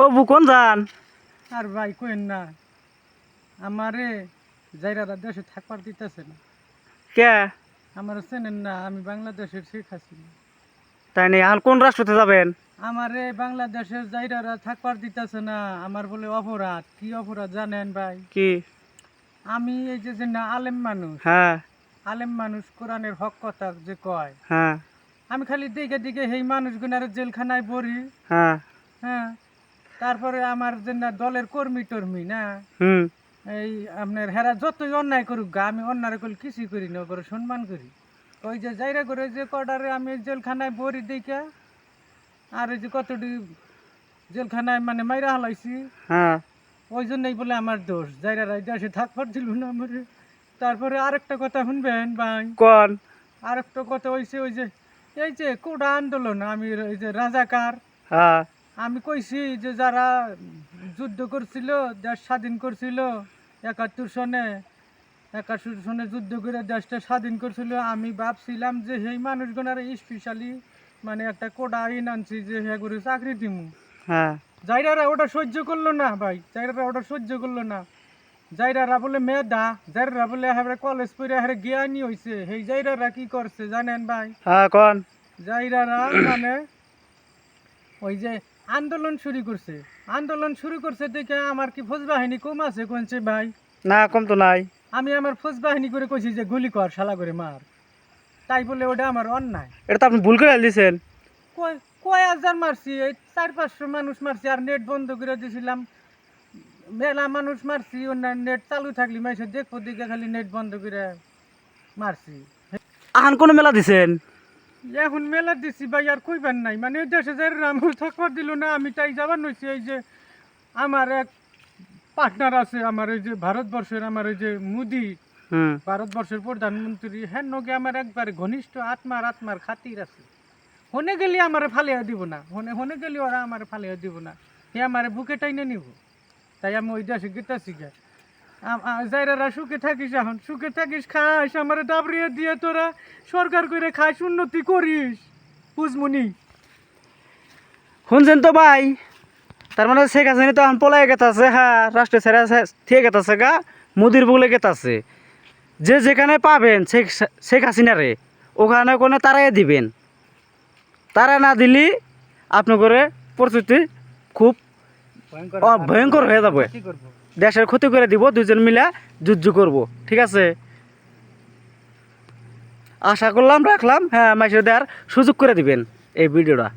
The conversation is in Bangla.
ও বুকন যান আর ভাই কইন না আমারে যাইরারা দেশে থাকবার দিতেছে না। কে? আমার চেনেন না আমি বাংলাদেশের শেখ হাসিনা। তাই নেই এখন কোন রাষ্ট্রতে যাবেন? আমারে বাংলাদেশের যাইরারা থাকবার দিতেছে না আমার বলে অপরাধ। কি অপরাধ জানেন ভাই? কি? আমি এই যে যে না আলেম মানুষ হ্যাঁ। আলেম মানুষ কোরআনের হক কথা যে কয় হ্যাঁ। আমি খালি দিকে দিকে সেই মানুষগুনার জেলখানায় পড়ি হ্যাঁ। হ্যাঁ। তারপরে আমার যে না দলের কর্মী টর্মী না? হুম। এই আপনার হেরা যতই অন্যায় করুক গা আমি অন্যায় করলে কিছুই করি না করে সম্মান করি। ওই যে যাইরা করে যে কটারে আমি জেলখানায় ভরি দিকে আর ওই যে কতটি জেলখানায় মানে মাইরা হালাইছি হ্যাঁ। ওই জন্যই বলে আমার দোষ। যাইরা দেশে থাকবার দিল না আমার। তারপরে আরেকটা কথা শুনবেন ভাই। কোন? আরেকটা কথা হয়েছে ওই যে এই যে কোটা আন্দোলন আমি ওই যে রাজাকার। হ্যাঁ। আমি কইছি যে যারা যুদ্ধ করছিল দেশ স্বাধীন করছিল একাত্তর সনে একাত্তর সনে যুদ্ধ করে দেশটা স্বাধীন করছিল আমি ভাবছিলাম যে সেই মানুষগুলোর স্পেশালি মানে একটা কোটা আইন আনছি যে হ্যাঁ করে চাকরি দিমু। হ্যাঁ। যাইরারা ওটা সহ্য করল না ভাই যাইরারা ওটা সহ্য করল না। যাইরারা বলে মেধা যাইরারা বলে হ্যাঁ কলেজ পড়ে হ্যাঁ জ্ঞানী হয়েছে সেই যাইরারা কি করছে জানেন ভাই? হ্যাঁ কোন। যাইরারা মানে ওই যে আন্দোলন শুরু করছে। আন্দোলন শুরু করছে দেখে আমার কি ফৌজ বাহিনী কম আছে কোনছে ভাই? না কম তো নাই। আমি আমার ফৌজ বাহিনী করে কইছি যে গুলি কর শালা করে মার। তাই বলে ওটা আমার অন্যায়। এটা তো আপনি ভুল করে দিয়েছেন কয় কয় হাজার মারছি এই চার পাঁচশো মানুষ মারছি আর নেট বন্ধ করে দিয়েছিলাম মেলা মানুষ মারছি অন্যান্য নেট চালু থাকলি মাইসে দেখব দিকে খালি নেট বন্ধ করে মারছি। আহান কোন মেলা দিছেন? এখন মেলা দিছি ভাই আর কইবেন নাই। মানে এই দেশে যে রামুল থাকবার দিল না আমি তাই যাবার নইছি। এই যে আমার এক পার্টনার আছে আমার এই যে ভারতবর্ষের আমার এই যে মোদি। ভারতবর্ষের প্রধানমন্ত্রী হ্যাঁ নগে আমার একবার ঘনিষ্ঠ আত্মার আত্মার খাতির আছে। হনে গেলে আমার ফালিয়া দিব না। হনে হনে গেলে ওরা আমার ফালিয়া দিব না। হে আমার বুকে টাইনে নিব। তাই আমি ওই দেশে গেতাছি গে যাইরা সুখে থাকিস এখন। সুখে থাকিস, খাস। আমার ডাবরিয়ে দিয়ে তোরা সরকার করে খাস, উন্নতি করিস। পুজমুনি শুনছেন তো ভাই? তার মানে শেখ হাসিনা তো এখন পলাই গেতাছে হ্যাঁ রাষ্ট্র ছেড়ে ঠিক গেতাছে গা, মোদির বলে গেতাছে। যে যেখানে পাবেন শেখ শেখ হাসিনারে, ওখানে কোনো তারাই দিবেন। তারা না দিলি আপনি করে প্রস্তুতি খুব ভয়ঙ্কর হয়ে যাবে। দেশের ক্ষতি করে দিব দুজন মিলে যুদ্ধ করব ঠিক আছে? আশা করলাম রাখলাম হ্যাঁ মাইসে দেওয়ার সুযোগ করে দিবেন এই ভিডিওটা।